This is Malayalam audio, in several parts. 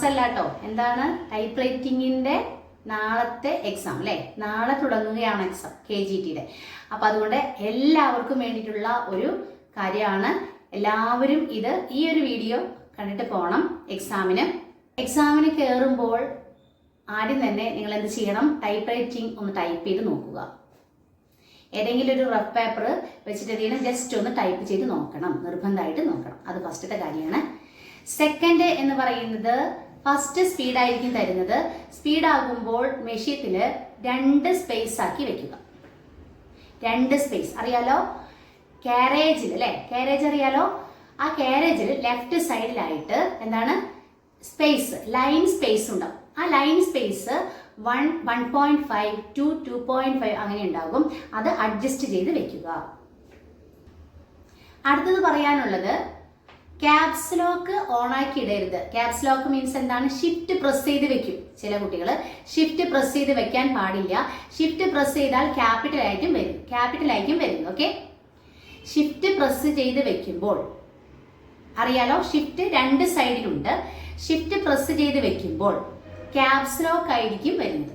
ക്ലാസ് അല്ല കേട്ടോ എന്താണ് ടൈപ്പ് നാളത്തെ എക്സാം അല്ലേ നാളെ തുടങ്ങുകയാണ് എക്സാം കെ ജി ടിയുടെ അപ്പം അതുകൊണ്ട് എല്ലാവർക്കും വേണ്ടിയിട്ടുള്ള ഒരു കാര്യമാണ്. എല്ലാവരും ഇത് ഈ ഒരു വീഡിയോ കണ്ടിട്ട് പോകണം എക്സാമിന് എക്സാമിന് കയറുമ്പോൾ ആദ്യം തന്നെ നിങ്ങൾ എന്ത് ചെയ്യണം? ടൈപ്പ് റൈറ്റിംഗ് ഒന്ന് ടൈപ്പ് ചെയ്ത് നോക്കുക. ഏതെങ്കിലും ഒരു റഫ് പേപ്പർ വെച്ചിട്ട് എന്ത് ജസ്റ്റ് ഒന്ന് ടൈപ്പ് ചെയ്ത് നോക്കണം. നിർബന്ധമായിട്ട് നോക്കണം. അത് ഫസ്റ്റത്തെ കാര്യമാണ്. സെക്കൻഡ് എന്ന് പറയുന്നത് ഫസ്റ്റ് സ്പീഡായിരിക്കും തരുന്നത്. സ്പീഡാകുമ്പോൾ മെഷീത്തിൽ രണ്ട് സ്പേസ് ആക്കി വെക്കുക. രണ്ട് സ്പേസ് അറിയാലോ? കാരേജിൽ അല്ലേ? കാരേജ് അറിയാലോ? ആ കാരേജിൽ ലെഫ്റ്റ് സൈഡിലായിട്ട് എന്താണ്? സ്പേസ് ലൈൻ സ്പേസ് ഉണ്ടാവും. ആ line space one one point five two two point five അങ്ങനെ ഉണ്ടാകും. അത് അഡ്ജസ്റ്റ് ചെയ്ത് വെക്കുക. അടുത്തത് പറയാനുള്ളത് ക്യാപ്സ് ലോക്ക് ഓൺ ആക്കി ഇടരുത്. ക്യാപ്സ് ലോക്ക് മീൻസ് എന്താണ്? ഷിഫ്റ്റ് പ്രസ് ചെയ്ത് വെക്കും. ചില കുട്ടികൾ ഷിഫ്റ്റ് പ്രസ് ചെയ്ത് വെക്കാൻ പാടില്ല. ഷിഫ്റ്റ് പ്രസ് ചെയ്താൽ ക്യാപിറ്റൽ ആയിട്ടും വരും. ക്യാപിറ്റൽ ആയിരിക്കും വരും ഓക്കെ ഷിഫ്റ്റ് പ്രസ് ചെയ്ത് വെക്കുമ്പോൾ അറിയാലോ? ഷിഫ്റ്റ് രണ്ട് സൈഡിലുണ്ട് ഷിഫ്റ്റ് പ്രസ് ചെയ്ത് വെക്കുമ്പോൾ ക്യാപ്സ് ലോക്ക് ആയിരിക്കും വരുന്നത്.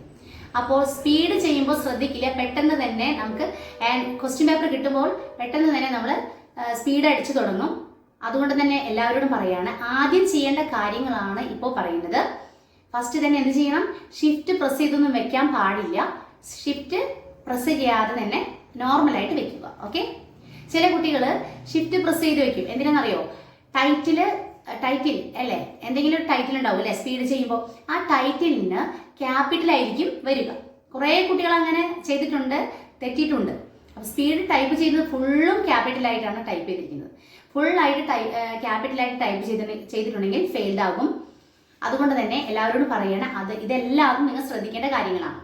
അപ്പോൾ സ്പീഡ് ചെയ്യുമ്പോൾ ശ്രദ്ധിക്കില്ല. പെട്ടെന്ന് തന്നെ നമുക്ക് ക്വസ്റ്റ്യൻ പേപ്പർ കിട്ടുമ്പോൾ പെട്ടെന്ന് തന്നെ നമ്മൾ സ്പീഡ് അടിച്ചു തുടങ്ങും. അതുകൊണ്ട് തന്നെ എല്ലാവരോടും പറയാണ് ആദ്യം ചെയ്യേണ്ട കാര്യങ്ങളാണ് ഇപ്പോൾ പറയുന്നത്. ഫസ്റ്റ് തന്നെ എന്ത് ചെയ്യണം? ഷിഫ്റ്റ് പ്രസ് ചെയ്തൊന്നും വെക്കാൻ പാടില്ല. ഷിഫ്റ്റ് പ്രസ് ചെയ്യാതെ തന്നെ നോർമലായിട്ട് വെക്കുക ഓക്കെ ചില കുട്ടികൾ ഷിഫ്റ്റ് പ്രസ് ചെയ്ത് വെക്കും. എന്തിനാണെന്നറിയോ? ടൈറ്റിൽ ടൈറ്റിൽ അല്ലേ? എന്തെങ്കിലും ഒരു ടൈറ്റിൽ ഉണ്ടാവും അല്ലേ? സ്പീഡ് ചെയ്യുമ്പോൾ ആ ടൈറ്റിലിന് ക്യാപിറ്റലായിരിക്കും വരിക. കുറേ കുട്ടികൾ അങ്ങനെ ചെയ്തിട്ടുണ്ട് തെറ്റിയിട്ടുണ്ട്. അപ്പോൾ സ്പീഡ് ടൈപ്പ് ചെയ്യുന്നത് ഫുള്ളും ക്യാപിറ്റലായിട്ടാണ് ടൈപ്പ് ചെയ്തിരിക്കുന്നത്. ഫുള്ളായിട്ട് ടൈ ക്യാപിറ്റലായിട്ട് ടൈപ്പ് ചെയ്ത് ചെയ്തിട്ടുണ്ടെങ്കിൽ ഫെയിൽഡ് ആകും. അതുകൊണ്ട് തന്നെ എല്ലാവരോടും പറയണം അത് ഇതെല്ലാവരും നിങ്ങൾ ശ്രദ്ധിക്കേണ്ട കാര്യങ്ങളാണ്.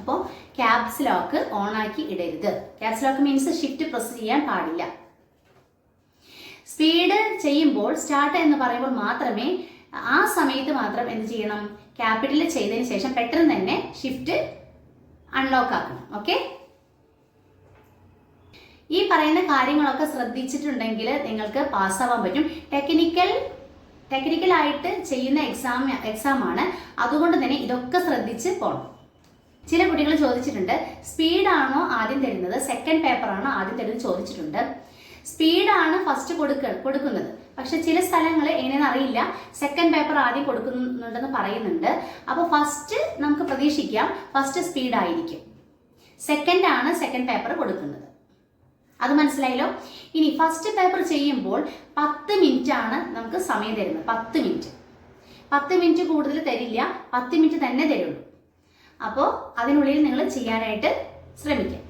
അപ്പോൾ ക്യാപ്സ് ലോക്ക് ഓൺ ആക്കി ഇടരുത്. Caps lock means shift press ചെയ്യാൻ പാടില്ല. സ്പീഡ് ചെയ്യുമ്പോൾ സ്റ്റാർട്ട് എന്ന് പറയുമ്പോൾ മാത്രമേ ആ സമയത്ത് മാത്രം എന്ത് ചെയ്യണം? ക്യാപിറ്റൽ ചെയ്തതിന് ശേഷം പെട്ടെന്ന് തന്നെ ഷിഫ്റ്റ് അൺലോക്ക് ആക്കണം ഓക്കെ ഈ പറയുന്ന കാര്യങ്ങളൊക്കെ ശ്രദ്ധിച്ചിട്ടുണ്ടെങ്കിൽ നിങ്ങൾക്ക് പാസ്സാവാൻ പറ്റും. ടെക്നിക്കൽ ടെക്നിക്കലായിട്ട് ചെയ്യുന്ന എക്സാം എക്സാമാണ് അതുകൊണ്ട് തന്നെ ഇതൊക്കെ ശ്രദ്ധിച്ച് പോകണം ചില കുട്ടികൾ ചോദിച്ചിട്ടുണ്ട് സ്പീഡാണോ ആദ്യം തരുന്നത്? സെക്കൻഡ് പേപ്പറാണോ ആദ്യം തരുന്നത്? ചോദിച്ചിട്ടുണ്ട്. സ്പീഡാണ് ഫസ്റ്റ് കൊടുക്ക കൊടുക്കുന്നത്. പക്ഷെ ചില സ്ഥലങ്ങൾ എങ്ങനെയെന്ന് അറിയില്ല. സെക്കൻഡ് പേപ്പർ ആദ്യം കൊടുക്കുന്നുണ്ടെന്ന് പറയുന്നുണ്ട്. അപ്പോൾ ഫസ്റ്റ് നമുക്ക് പ്രതീക്ഷിക്കാം ഫസ്റ്റ് സ്പീഡായിരിക്കും സെക്കൻഡാണ് സെക്കൻഡ് പേപ്പർ കൊടുക്കുന്നത്. അത് മനസ്സിലായല്ലോ? ഇനി ഫസ്റ്റ് പേപ്പർ ചെയ്യുമ്പോൾ പത്ത് മിനിറ്റ് ആണ് നമുക്ക് സമയം തരുന്നത്. പത്ത് മിനിറ്റ് പത്ത് മിനിറ്റ് കൂടുതൽ തരില്ല. പത്ത് മിനിറ്റ് തന്നെ തരുള്ളൂ. അപ്പോൾ അതിനുള്ളിൽ നിങ്ങൾ ചെയ്യാനായിട്ട് ശ്രമിക്കാം.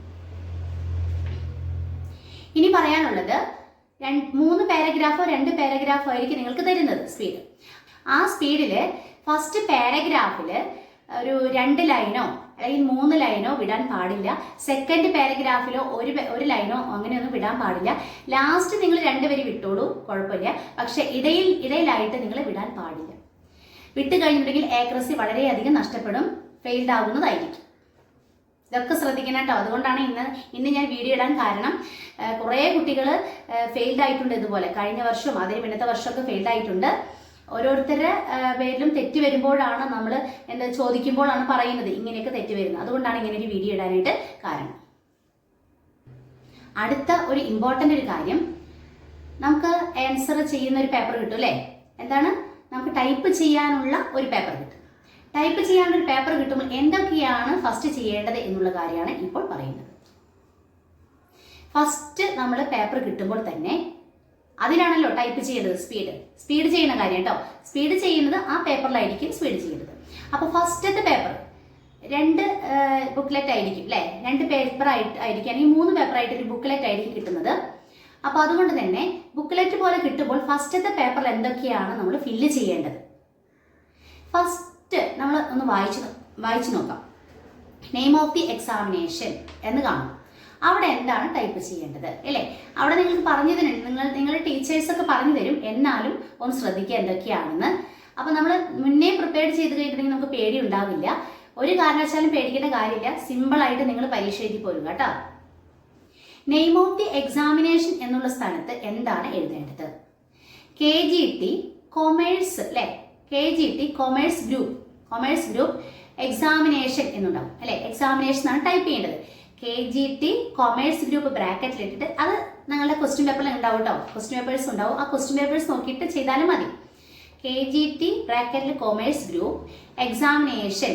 ഇനി പറയാനുള്ളത് മൂന്ന് പാരഗ്രാഫോ രണ്ട് പാരഗ്രാഫോ ആയിരിക്കും നിങ്ങൾക്ക് തരുന്നത് സ്പീഡ് ആ സ്പീഡിൽ ഫസ്റ്റ് പാരഗ്രാഫിൽ ഒരു രണ്ട് ലൈനോ അല്ലെങ്കിൽ മൂന്ന് ലൈനോ വിടാൻ പാടില്ല. സെക്കൻഡ് പാരഗ്രാഫിലോ ഒരു ഒരു ലൈനോ അങ്ങനെയൊന്നും വിടാൻ പാടില്ല. ലാസ്റ്റ് നിങ്ങൾ രണ്ടുപേര് വിട്ടോളൂ കുഴപ്പമില്ല. പക്ഷെ ഇടയിൽ ഇടയിലായിട്ട് നിങ്ങൾ വിടാൻ പാടില്ല. വിട്ട് കഴിഞ്ഞിട്ടുണ്ടെങ്കിൽ ഏക്രസി വളരെയധികം നഷ്ടപ്പെടും ഫെയിൽഡ് ആകുന്നതായിരിക്കും ഇതൊക്കെ ശ്രദ്ധിക്കണം കേട്ടോ. അതുകൊണ്ടാണ് ഇന്ന് ഇന്ന് ഞാൻ വീഡിയോ ഇടാൻ കാരണം കുറേ കുട്ടികൾ ഫെയിൽഡ് ആയിട്ടുണ്ട് ഇതുപോലെ. കഴിഞ്ഞ വർഷവും അതിന് പിന്നത്തെ വർഷമൊക്കെ ഫെയിൽഡ് ആയിട്ടുണ്ട്. ഓരോരുത്തരുടെ പേരിലും തെറ്റ് വരുമ്പോഴാണ് നമ്മൾ എന്താ ചോദിക്കുമ്പോഴാണ് പറയുന്നത് ഇങ്ങനെയൊക്കെ തെറ്റ് വരുന്നത്. അതുകൊണ്ടാണ് ഇങ്ങനെ ഒരു വീഡിയോ ഇടാനായിട്ട് കാരണം. അടുത്ത ഒരു ഇമ്പോർട്ടന്റ് ഒരു കാര്യം. നമുക്ക് ആൻസർ ചെയ്യുന്ന ഒരു പേപ്പർ കിട്ടും അല്ലേ? എന്താണ്? നമുക്ക് ടൈപ്പ് ചെയ്യാനുള്ള ഒരു പേപ്പർ കിട്ടും. ടൈപ്പ് ചെയ്യാനുള്ള ഒരു പേപ്പർ കിട്ടുമ്പോൾ എന്തൊക്കെയാണ് ഫസ്റ്റ് ചെയ്യേണ്ടത് എന്നുള്ള കാര്യമാണ് ഇപ്പോൾ പറയുന്നത്. ഫസ്റ്റ് നമ്മൾ പേപ്പർ കിട്ടുമ്പോൾ തന്നെ അതിലാണല്ലോ ടൈപ്പ് ചെയ്യേണ്ടത് സ്പീഡ് സ്പീഡ് ചെയ്യുന്ന കാര്യം കേട്ടോ സ്പീഡ് ചെയ്യുന്നത് ആ പേപ്പറിലായിരിക്കും സ്പീഡ് ചെയ്യേണ്ടത് അപ്പോൾ ഫസ്റ്റത്തെ പേപ്പർ രണ്ട് ബുക്ക്ലെറ്റ് ആയിരിക്കും അല്ലേ രണ്ട് പേപ്പർ ആയിട്ട് ആയിരിക്കും. അല്ലെങ്കിൽ മൂന്ന് പേപ്പർ ആയിട്ട് ഒരു ബുക്ക്ലെറ്റ് ആയിരിക്കും കിട്ടുന്നത്. അപ്പോൾ അതുകൊണ്ട് തന്നെ ബുക്ക്ലെറ്റ് പോലെ കിട്ടുമ്പോൾ ഫസ്റ്റത്തെ പേപ്പറിൽ എന്തൊക്കെയാണ് നമ്മൾ ഫില്ല് ചെയ്യേണ്ടത്? ഫസ്റ്റ് നമ്മൾ ഒന്ന് വായിച്ചു വായിച്ചു നോക്കാം. നെയിം ഓഫ് ദി എക്സാമിനേഷൻ എന്ന് കാണും. അവിടെ എന്താണ് ടൈപ്പ് ചെയ്യേണ്ടത്? അല്ലേ? അവിടെ നിങ്ങൾക്ക് പറഞ്ഞു തരും നിങ്ങൾ നിങ്ങളുടെ ടീച്ചേഴ്സൊക്കെ പറഞ്ഞു തരും എന്നാലും ഒന്ന് ശ്രദ്ധിക്കുക എന്തൊക്കെയാണെന്ന്. അപ്പോൾ നമ്മൾ മുന്നേ പ്രിപ്പയർ ചെയ്ത് കഴിഞ്ഞിട്ടുണ്ടെങ്കിൽ നമുക്ക് പേടി ഉണ്ടാവില്ല ഒരു കാരണവശാലും പേടിക്കേണ്ട കാര്യമില്ല. സിമ്പിളായിട്ട് നിങ്ങൾ പരീക്ഷ എഴുതി പോരുക കേട്ടോ. നെയിം ഓഫ് ദി എക്സാമിനേഷൻ എന്നുള്ള സ്ഥലത്ത് എന്താണ് എഴുതേണ്ടത്? കെ ജി ടി കൊമേഴ്സ് അല്ലെ? K G T commerce group commerce group examination എന്നുണ്ടാവും. അല്ലെ? എക്സാമിനേഷൻ ആണ് ടൈപ്പ് ചെയ്യേണ്ടത്. K G T commerce group ബ്രാക്കറ്റിൽ ഇട്ടിട്ട് അത് നിങ്ങളുടെ ക്വസ്റ്റ്യൻ പേപ്പറിൽ ഉണ്ടാവും കേട്ടോ ക്വസ്റ്റ്യൻ പേപ്പേഴ്സ് ഉണ്ടാവും. ആ ക്വസ്റ്റ്യൻ പേപ്പേഴ്സ് നോക്കിയിട്ട് ചെയ്താലും മതി. കെ ജി ടി ബ്രാക്കറ്റിൽ കൊമേഴ്സ് ഗ്രൂപ്പ് എക്സാമിനേഷൻ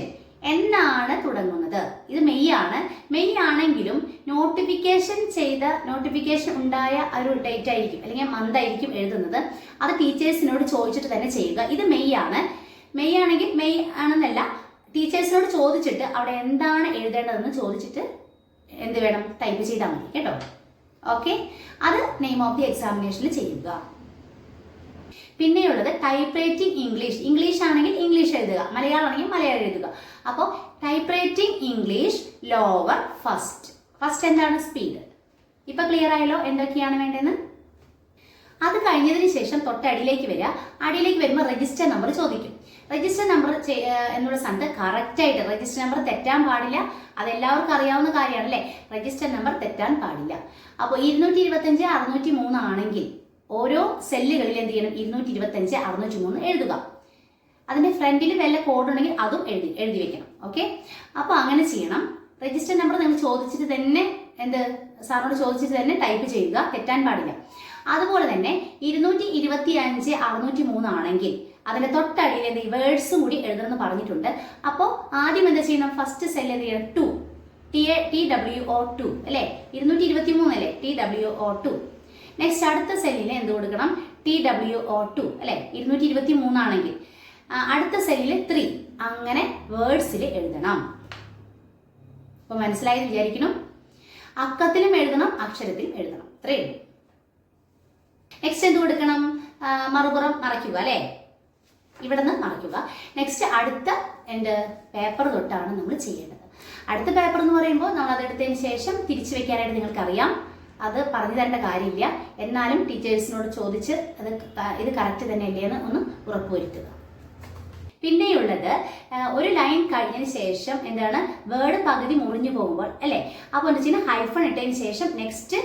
എന്നാണ് തുടങ്ങുന്നത്. ഇത് മെയ് ആണ്. മെയ് ആണെങ്കിലും നോട്ടിഫിക്കേഷൻ ചെയ്ത നോട്ടിഫിക്കേഷൻ ഉണ്ടായ ഒരു ഡേറ്റ് ആയിരിക്കും. അല്ലെങ്കിൽ മന്ത് ആയിരിക്കും എഴുതുന്നത്. അത് ടീച്ചേഴ്സിനോട് ചോദിച്ചിട്ട് തന്നെ ചെയ്യുക. ഇത് മെയ് ആണ്. മെയ് ആണെങ്കിൽ മെയ് ആണെന്നല്ല ടീച്ചേഴ്സിനോട് ചോദിച്ചിട്ട് അവിടെ എന്താണ് എഴുതേണ്ടതെന്ന് ചോദിച്ചിട്ട് എന്ത് വേണം? ടൈപ്പ് ചെയ്താൽ മതി കേട്ടോ? ഓക്കെ അത് നെയിം ഓഫ് ദി എക്സാമിനേഷനിൽ ചെയ്യുക. പിന്നെയുള്ളത് ടൈപ്പ് റൈറ്റിംഗ് ഇംഗ്ലീഷ് ഇംഗ്ലീഷ് ആണെങ്കിൽ ഇംഗ്ലീഷ് എഴുതുക. മലയാളം ആണെങ്കിൽ മലയാളം എഴുതുക. അപ്പോൾ type writing English lower first first എന്താണ്? സ്പീഡ് ഇപ്പൊ ക്ലിയർ ആയല്ലോ? എന്തൊക്കെയാണ് വേണ്ടതെന്ന് അത് കഴിഞ്ഞതിന് ശേഷം തൊട്ടടിയിലേക്ക് വരിക. അടിയിലേക്ക് വരുമ്പോൾ രജിസ്റ്റർ നമ്പർ ചോദിക്കും. രജിസ്റ്റർ നമ്പർ എന്നുള്ള സ്ഥലത്ത് കറക്റ്റായിട്ട് രജിസ്റ്റർ നമ്പർ തെറ്റാൻ പാടില്ല. അതെല്ലാവർക്കും അറിയാവുന്ന കാര്യമാണ് അല്ലേ രജിസ്റ്റർ നമ്പർ തെറ്റാൻ പാടില്ല. അപ്പോൾ ഇരുന്നൂറ്റി ഇരുപത്തഞ്ച് അറുന്നൂറ്റി മൂന്ന് ആണെങ്കിൽ ഓരോ സെല്ലുകളിൽ എന്ത് ചെയ്യണം? ഇരുന്നൂറ്റി ഇരുപത്തഞ്ച് അറുന്നൂറ്റി മൂന്ന് എഴുതുക. അതിന്റെ ഫ്രണ്ടിൽ വല്ല കോഡ് ഉണ്ടെങ്കിൽ അതും എഴുതി എഴുതി വെക്കണം. ഓക്കെ അപ്പോൾ അങ്ങനെ ചെയ്യണം. രജിസ്റ്റർ നമ്പർ നിങ്ങൾ ചോദിച്ചിട്ട് തന്നെ എന്ത്? സാറിനോട് ചോദിച്ചിട്ട് തന്നെ ടൈപ്പ് ചെയ്യുക. തെറ്റാൻ പാടില്ല. അതുപോലെ തന്നെ ഇരുന്നൂറ്റി ഇരുപത്തി അഞ്ച് അറുന്നൂറ്റി മൂന്ന് ആണെങ്കിൽ അതിന്റെ തൊട്ടടിയിൽ എന്ത് വേർഡ്സും കൂടി എഴുതണമെന്ന് പറഞ്ഞിട്ടുണ്ട്. അപ്പോൾ ആദ്യം എന്താ ചെയ്യണം? ഫസ്റ്റ് സെൽ എന്ത് ചെയ്യണം? Two T T W O two അല്ലേ? ഇരുന്നൂറ്റി ഇരുപത്തി മൂന്ന് അല്ലേ? T W O two next അടുത്ത സെല്ലിൽ എന്ത് കൊടുക്കണം? ടി ഡബ്ല്യു ഒ ടു അല്ലേ? ഇരുന്നൂറ്റി ഇരുപത്തി മൂന്നാണെങ്കിൽ അടുത്ത സെല്ലിൽ ത്രീ അങ്ങനെ വേർഡ്സിൽ എഴുതണം. അപ്പൊ മനസ്സിലായി വിചാരിക്കണം അക്കത്തിലും എഴുതണം അക്ഷരത്തിലും എഴുതണം. ഇത്രയേ നെക്സ്റ്റ് എന്ത് കൊടുക്കണം? മറുപുറം മറയ്ക്കുക അല്ലേ? നിന്ന് മറയ്ക്കുക. നെക്സ്റ്റ് അടുത്ത എന്റെ പേപ്പർ തൊട്ടാണ് നമ്മൾ ചെയ്യേണ്ടത്. അടുത്ത പേപ്പർ എന്ന് പറയുമ്പോൾ നമ്മൾ അതെടുത്തതിന് ശേഷം തിരിച്ചു വെക്കാനായിട്ട് നിങ്ങൾക്കറിയാം. അത് പറഞ്ഞു തരേണ്ട കാര്യമില്ല. എന്നാലും ടീച്ചേഴ്സിനോട് ചോദിച്ച് അത് ഇത് കറക്റ്റ് തന്നെയല്ലേ എന്ന് ഒന്ന് ഉറപ്പുവരുത്തുക. പിന്നെയുള്ളത് ഒരു ലൈൻ കഴിഞ്ഞതിന് ശേഷം എന്താണ് വേർഡ് പകുതി മുറിഞ്ഞു പോകുമ്പോൾ അല്ലേ? അപ്പോൾ എന്താ വെച്ചാൽ ഹൈഫൺ ഇട്ടതിന് ശേഷം നെക്സ്റ്റ്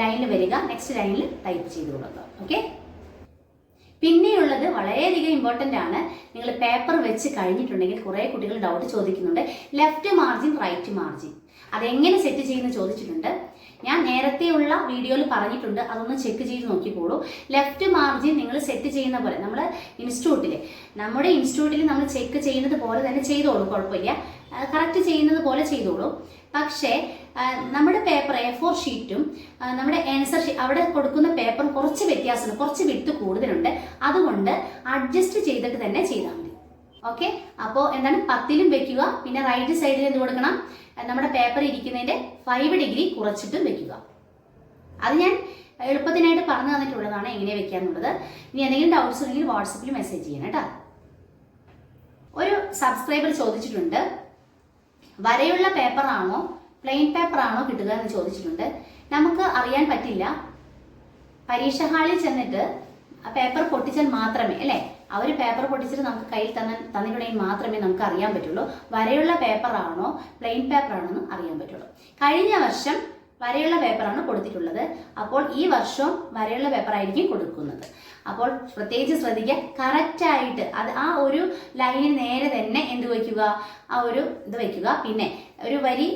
ലൈനിൽ വരിക. നെക്സ്റ്റ് ലൈനിൽ ടൈപ്പ് ചെയ്ത് കൊടുക്കുക. ഓക്കെ പിന്നെയുള്ളത് വളരെയധികം ഇമ്പോർട്ടന്റ് ആണ്. നിങ്ങൾ പേപ്പർ വെച്ച് കഴിഞ്ഞിട്ടുണ്ടെങ്കിൽ കുറേ കുട്ടികൾ ഡൗട്ട് ചോദിക്കുന്നുണ്ട്. ലെഫ്റ്റ് മാർജിൻ റൈറ്റ് മാർജിൻ അതെങ്ങനെ സെറ്റ് ചെയ്യുന്നു ചോദിച്ചിട്ടുണ്ട്. ഞാൻ നേരത്തെയുള്ള വീഡിയോയിൽ പറഞ്ഞിട്ടുണ്ട് അതൊന്ന് ചെക്ക് ചെയ്ത് നോക്കിക്കോളൂ. ലെഫ്റ്റ് മാർജിൻ നിങ്ങൾ സെറ്റ് ചെയ്യുന്ന പോലെ നമ്മൾ ഇൻസ്റ്റിറ്റ്യൂട്ടിൽ നമ്മുടെ ഇൻസ്റ്റിറ്റ്യൂട്ടിൽ നമ്മൾ ചെക്ക് ചെയ്യുന്നത് പോലെ തന്നെ ചെയ്തോളൂ കുഴപ്പമില്ല. കറക്റ്റ് ചെയ്യുന്നത് പോലെ ചെയ്തോളൂ. പക്ഷേ നമ്മുടെ പേപ്പർ എ ഫോർ ഷീറ്റും നമ്മുടെ ആൻസർ ഷീറ്റ് അവിടെ കൊടുക്കുന്ന പേപ്പറും കുറച്ച് വ്യത്യാസമുണ്ട് കുറച്ച് വിട്ട് കൂടുതലുണ്ട്. അതുകൊണ്ട് അഡ്ജസ്റ്റ് ചെയ്തിട്ട് തന്നെ ചെയ്താൽ മതി. ഓക്കെ അപ്പോൾ എന്താണ്? പത്തിലും വെക്കുക പിന്നെ റൈറ്റ് സൈഡിൽ എന്ത് കൊടുക്കണം? നമ്മുടെ പേപ്പർ ഇരിക്കുന്നതിന്റെ ഫൈവ് ഡിഗ്രി കുറച്ചിട്ടും വെക്കുക. അത് ഞാൻ എളുപ്പത്തിനായിട്ട് പറഞ്ഞു തന്നിട്ടുള്ളതാണ് എങ്ങനെ വെക്കാന്നുള്ളത് ഇനി എന്തെങ്കിലും ഡൗട്ട്സ് ഉണ്ടെങ്കിൽ വാട്സപ്പിൽ മെസ്സേജ് ചെയ്യണം കേട്ടോ. ഒരു സബ്സ്ക്രൈബർ ചോദിച്ചിട്ടുണ്ട് വരയുള്ള പേപ്പറാണോ പ്ലെയിൻ പേപ്പറാണോ കിട്ടുക എന്ന് ചോദിച്ചിട്ടുണ്ട്. നമുക്ക് അറിയാൻ പറ്റില്ല. പരീക്ഷ ഹാളിൽ ചെന്നിട്ട് പേപ്പർ പൊട്ടിച്ചാൽ മാത്രമേ അല്ലേ? അവർ പേപ്പർ പൊട്ടിച്ചിട്ട് നമുക്ക് കയ്യിൽ തന്ന തന്നിട്ടുണ്ടെങ്കിൽ മാത്രമേ നമുക്ക് അറിയാൻ പറ്റുള്ളൂ. വരെയുള്ള പേപ്പറാണോ പ്ലെയിൻ പേപ്പറാണോ എന്ന് അറിയാൻ പറ്റുള്ളൂ. കഴിഞ്ഞ വർഷം വരയുള്ള പേപ്പറാണ് കൊടുത്തിട്ടുള്ളത്. അപ്പോൾ ഈ വർഷവും വരെയുള്ള പേപ്പറായിരിക്കും കൊടുക്കുന്നത്. അപ്പോൾ പ്രത്യേകിച്ച് ശ്രദ്ധിക്കുക കറക്റ്റായിട്ട് അത് ആ ഒരു ലൈനിന് നേരെ തന്നെ എന്ത് വയ്ക്കുക? ആ ഒരു ഇത് വയ്ക്കുക. പിന്നെ ഒരു വരി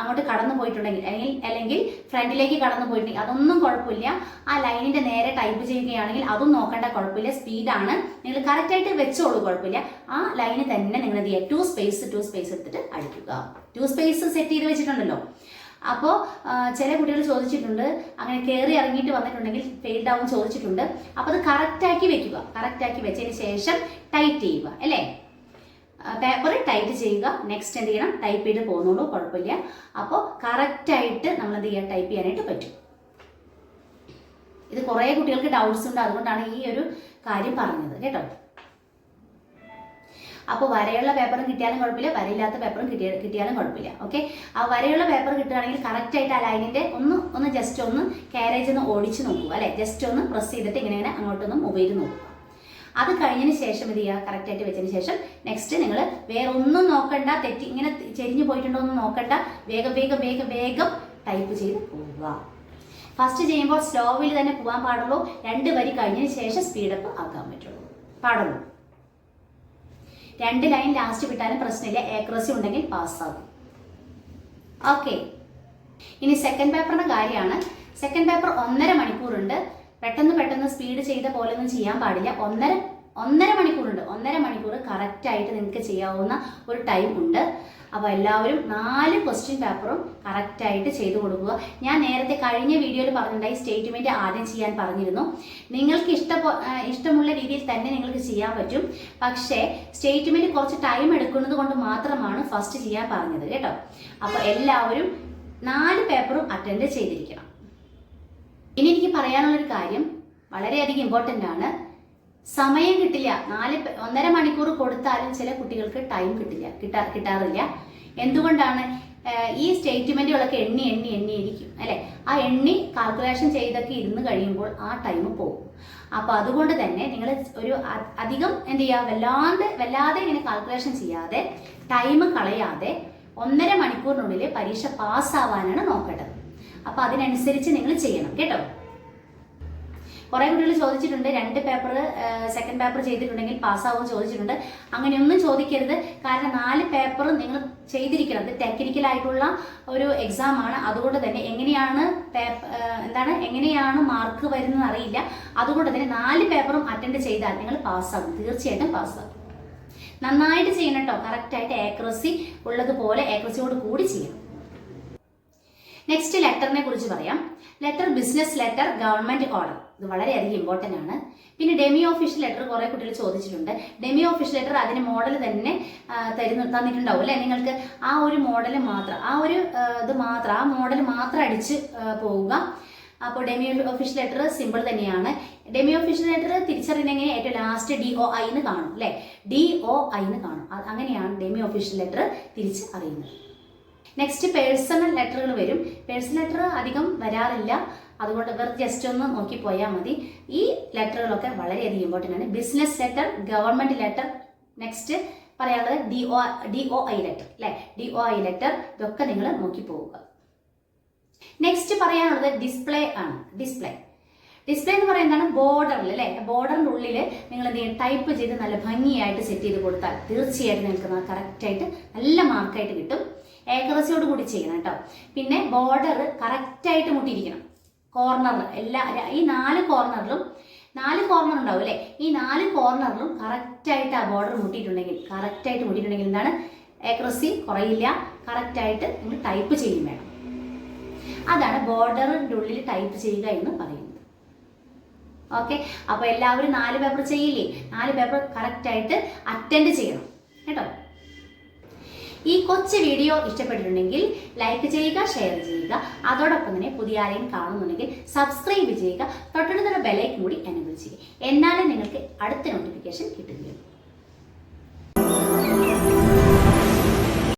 അങ്ങോട്ട് കടന്നു പോയിട്ടുണ്ടെങ്കിൽ അല്ലെങ്കിൽ അല്ലെങ്കിൽ ഫ്രണ്ടിലേക്ക് കടന്നു പോയിട്ടുണ്ടെങ്കിൽ അതൊന്നും കുഴപ്പമില്ല. ആ ലൈനിന്റെ നേരെ ടൈപ്പ് ചെയ്യുകയാണെങ്കിൽ അതും നോക്കേണ്ട കുഴപ്പമില്ല. സ്പീഡാണ് നിങ്ങൾ കറക്റ്റായിട്ട് വെച്ചോളൂ കുഴപ്പമില്ല. ആ ലൈന് തന്നെ നിങ്ങൾ എന്ത് ചെയ്യുക? ടു സ്പേസ് ടു സ്പേസ് എടുത്തിട്ട് അടിക്കുക. ടു സ്പേസ് സെറ്റ് ചെയ്ത് വെച്ചിട്ടുണ്ടല്ലോ. അപ്പോൾ ചില കുട്ടികൾ ചോദിച്ചിട്ടുണ്ട് അങ്ങനെ കയറി ഇറങ്ങിയിട്ട് വന്നിട്ടുണ്ടെങ്കിൽ ഫെയിൽഡ് ആവും ചോദിച്ചിട്ടുണ്ട്. അപ്പോൾ അത് കറക്റ്റാക്കി വെക്കുക. കറക്റ്റാക്കി വെച്ചതിന് ശേഷം ടൈറ്റ് ചെയ്യുക അല്ലേ? പേപ്പർ ടൈറ്റ് ചെയ്യുക. നെക്സ്റ്റ് എന്ത് ചെയ്യണം? ടൈപ്പ് ചെയ്ത് പോകുന്നുള്ളൂ കുഴപ്പമില്ല. അപ്പോൾ കറക്റ്റായിട്ട് നമ്മൾ എന്ത് ചെയ്യുക? ടൈപ്പ് ചെയ്യാനായിട്ട് പറ്റും. ഇത് കുറേ കുട്ടികൾക്ക് ഡൗട്ട്സ് ഉണ്ട്. അതുകൊണ്ടാണ് ഈ ഒരു കാര്യം പറഞ്ഞത്. കേട്ടോ? അപ്പോൾ വരയുള്ള പേപ്പറും കിട്ടിയാലും കുഴപ്പമില്ല വരയില്ലാത്ത പേപ്പറും കിട്ടിയ കിട്ടിയാലും കുഴപ്പമില്ല ഓക്കെ ആ വരയുള്ള പേപ്പർ കിട്ടുകയാണെങ്കിൽ കറക്റ്റ് ആയിട്ട് ആ ലൈനിന്റെ ഒന്ന് ഒന്ന് ജസ്റ്റ് ഒന്ന് കാരേജ് ഒന്ന് ഓടിച്ച് നോക്കുക അല്ലെ? ജസ്റ്റ് ഒന്ന് പ്രസ് ചെയ്തിട്ട് ഇങ്ങനെ ഇങ്ങനെ അങ്ങോട്ടൊന്ന് മൊബൈൽ നോക്കുക അത് കഴിഞ്ഞതിന് ശേഷം ഇത് ചെയ്യുക? കറക്റ്റ് ആയിട്ട് വെച്ചതിന് ശേഷം നെക്സ്റ്റ് നിങ്ങൾ വേറെ ഒന്നും നോക്കണ്ട തെറ്റി ഇങ്ങനെ ചെരിഞ്ഞു പോയിട്ടുണ്ടോ ഒന്നും നോക്കണ്ട വേഗം വേഗം വേഗം വേഗം ടൈപ്പ് ചെയ്ത് പോവുക. ഫസ്റ്റ് ചെയ്യുമ്പോൾ സ്ലോവിൽ തന്നെ പോകാൻ പാടുള്ളൂ. രണ്ട് വരി കഴിഞ്ഞതിന് ശേഷം സ്പീഡപ്പ് ആക്കാൻ പറ്റുള്ളൂ. പാടുള്ളൂ. രണ്ട് ലൈൻ ലാസ്റ്റ് വിട്ടാലും പ്രശ്നമില്ല. ഏക്രസി ഉണ്ടെങ്കിൽ പാസ്സാകും ഓക്കെ ഇനി സെക്കൻഡ് പേപ്പറിന്റെ കാര്യമാണ്. സെക്കൻഡ് പേപ്പർ ഒന്നര മണിക്കൂറുണ്ട്. പെട്ടെന്ന് പെട്ടെന്ന് സ്പീഡ് ചെയ്ത പോലെ ഒന്നും ചെയ്യാൻ പാടില്ല. ഒന്നര ഒന്നര മണിക്കൂറുണ്ട്. ഒന്നര മണിക്കൂർ കറക്റ്റായിട്ട് നിങ്ങൾക്ക് ചെയ്യാവുന്ന ഒരു ടൈം ഉണ്ട്. അപ്പോൾ എല്ലാവരും നാല് ക്വസ്റ്റ്യൻ പേപ്പറും കറക്റ്റായിട്ട് ചെയ്തു കൊടുക്കുക. ഞാൻ നേരത്തെ കഴിഞ്ഞ വീഡിയോയിൽ പറഞ്ഞിട്ടുണ്ടായി സ്റ്റേറ്റ്മെന്റ് ആദ്യം ചെയ്യാൻ പറഞ്ഞിരുന്നു. നിങ്ങൾക്ക് ഇഷ്ട ഇഷ്ടമുള്ള രീതിയിൽ തന്നെ നിങ്ങൾക്ക് ചെയ്യാൻ പറ്റും. പക്ഷേ സ്റ്റേറ്റ്മെന്റ് കുറച്ച് ടൈം എടുക്കുന്നത് കൊണ്ട് മാത്രമാണ് ഫസ്റ്റ് ചെയ്യാൻ പറഞ്ഞത് കേട്ടോ. അപ്പോൾ എല്ലാവരും നാല് പേപ്പറും അറ്റൻഡ് ചെയ്തിരിക്കണം. ഇനി എനിക്ക് പറയാനുള്ളൊരു കാര്യം വളരെയധികം ഇമ്പോർട്ടന്റ് ആണ്. സമയം കിട്ടില്ല. നാല് ഒന്നര മണിക്കൂർ കൊടുത്താലും ചില കുട്ടികൾക്ക് ടൈം കിട്ടില്ല കിട്ടാ കിട്ടാറില്ല. എന്തുകൊണ്ടാണ്? ഈ സ്റ്റേറ്റ്മെന്റുകളൊക്കെ എണ്ണി എണ്ണി എണ്ണി ഇരിക്കും അല്ലെ? ആ എണ്ണി കാൽക്കുലേഷൻ ചെയ്തൊക്കെ ഇരുന്ന് കഴിയുമ്പോൾ ആ ടൈം പോകും. അപ്പൊ അതുകൊണ്ട് തന്നെ നിങ്ങൾ ഒരു അധികം എന്ത് ചെയ്യുക? വല്ലാണ്ട് വല്ലാതെ ഇങ്ങനെ കാൽക്കുലേഷൻ ചെയ്യാതെ ടൈം കളയാതെ ഒന്നര മണിക്കൂറിനുള്ളിൽ പരീക്ഷ പാസ്സാവാനാണ് നോക്കേണ്ടത്. അപ്പൊ അതിനനുസരിച്ച് നിങ്ങൾ ചെയ്യണം കേട്ടോ? കുറെ കുട്ടികൾ ചോദിച്ചിട്ടുണ്ട്. രണ്ട് പേപ്പർ സെക്കൻഡ് പേപ്പർ ചെയ്തിട്ടുണ്ടെങ്കിൽ പാസ്സാവും ചോദിച്ചിട്ടുണ്ട്. അങ്ങനെയൊന്നും ചോദിക്കരുത്. കാരണം നാല് പേപ്പർ നിങ്ങൾ ചെയ്തിരിക്കണം. അത് ടെക്നിക്കൽ ആയിട്ടുള്ള ഒരു എക്സാം ആണ്. അതുകൊണ്ട് തന്നെ എങ്ങനെയാണ് എന്താണ് എങ്ങനെയാണ് മാർക്ക് വരുന്നത് അറിയില്ല. അതുകൊണ്ട് തന്നെ നാല് പേപ്പറും അറ്റൻഡ് ചെയ്താൽ നിങ്ങൾ പാസ്സാകും തീർച്ചയായിട്ടും പാസ്സാകും നന്നായിട്ട് ചെയ്യണം കേട്ടോ കറക്റ്റായിട്ട് ആക്യുറസി ഉള്ളതുപോലെ ആക്യുറസിയോട് കൂടി ചെയ്യണം. നെക്സ്റ്റ് ലെറ്ററിനെ കുറിച്ച് പറയാം. Letter business letter government order ഇത് വളരെയധികം ഇമ്പോർട്ടന്റ് ആണ്. പിന്നെ ഡെമി ഓഫീഷ്യൽ ലെറ്റർ കുറേ കുട്ടികൾ ചോദിച്ചിട്ടുണ്ട്. ഡെമി ഓഫീഷ്യൽ ലെറ്റർ അതിന് മോഡൽ തന്നെ തരുന്നു തന്നിട്ടുണ്ടാവും അല്ലെ? നിങ്ങൾക്ക് ആ ഒരു മോഡൽ മാത്രം ആ ഒരു ഇത് മാത്രം ആ മോഡൽ മാത്രം അടിച്ച് പോവുക. അപ്പോൾ ഡെമി ഓഫീഷ്യൽ ലെറ്റർ സിമ്പിൾ തന്നെയാണ്. ഡെമി ഓഫീഷ്യൽ ലെറ്റർ തിരിച്ചറിയണമെങ്കിൽ ഏറ്റവും ലാസ്റ്റ് ഡി ഒ ഐ എന്ന് കാണും അല്ലെ? ഡി ഒ ഐ എന്ന് കാണും. അങ്ങനെയാണ് ഡെമി ഓഫീഷ്യൽ ലെറ്റർ തിരിച്ച് അറിയുന്നത് നെക്സ്റ്റ് പേഴ്സണൽ ലെറ്ററുകൾ വരും. പേഴ്സണൽ ലെറ്റർ അധികം വരാറില്ല. അതുകൊണ്ട് വെറുതെ ജസ്റ്റ് ഒന്ന് നോക്കി പോയാൽ മതി. ഈ ലെറ്ററുകളൊക്കെ വളരെയധികം ഇമ്പോർട്ടന്റ് ആണ്. Business letter government letter next പറയാനുള്ളത് D O D O I letter അല്ലെ? ഡി ഒ ഐ ലെറ്റർ ഇതൊക്കെ നിങ്ങൾ നോക്കി പോവുക. നെക്സ്റ്റ് പറയാനുള്ളത് ഡിസ്പ്ലേ ആണ്. ഡിസ്പ്ലേ ഡിസ്പ്ലേ എന്ന് പറയുന്നതാണ് ബോർഡറിൽ അല്ലേ? ബോർഡറിന്റെ ഉള്ളിൽ നിങ്ങൾ എന്ത് ടൈപ്പ് ചെയ്ത് നല്ല ഭംഗിയായിട്ട് സെറ്റ് ചെയ്ത് കൊടുത്താൽ തീർച്ചയായിട്ടും നിങ്ങൾക്ക് കറക്റ്റായിട്ട് നല്ല മാർക്കായിട്ട് കിട്ടും. ഏകറസിയോട് കൂടി ചെയ്യണം കേട്ടോ. പിന്നെ ബോർഡർ കറക്റ്റായിട്ട് മുട്ടിയിരിക്കണം. കോർണർ എല്ലാ ഈ നാല് കോർണറിലും നാല് കോർണർ ഉണ്ടാവും അല്ലേ? ഈ നാല് കോർണറിലും കറക്റ്റായിട്ട് ആ ബോർഡർ മുട്ടിയിട്ടുണ്ടെങ്കിൽ കറക്റ്റായിട്ട് മുട്ടിയിട്ടുണ്ടെങ്കിൽ എന്താണ്? ഏക്രസി കുറയില്ല. കറക്റ്റായിട്ട് നമ്മൾ ടൈപ്പ് ചെയ്യും വേണം. അതാണ് ബോർഡറിന്റെ ഉള്ളിൽ ടൈപ്പ് ചെയ്യുക എന്ന് പറയുന്നത്. ഓക്കെ അപ്പോൾ എല്ലാവരും നാല് പേപ്പർ ചെയ്യില്ലേ? നാല് പേപ്പർ കറക്റ്റായിട്ട് അറ്റൻഡ് ചെയ്യണം. കേട്ടോ? ഈ കൊച്ചു വീഡിയോ ഇഷ്ടപ്പെട്ടിട്ടുണ്ടെങ്കിൽ ലൈക്ക് ചെയ്യുക ഷെയർ ചെയ്യുക. അതോടൊപ്പം തന്നെ പുതിയ ആരെയും കാണുന്നുണ്ടെങ്കിൽ സബ്സ്ക്രൈബ് ചെയ്യുക. തൊട്ടടുത്തുള്ള ബെലൈക്കും കൂടി എനബിൾ ചെയ്യുക. എന്നാലേ നിങ്ങൾക്ക് അടുത്ത നോട്ടിഫിക്കേഷൻ കിട്ടുകയുള്ളൂ.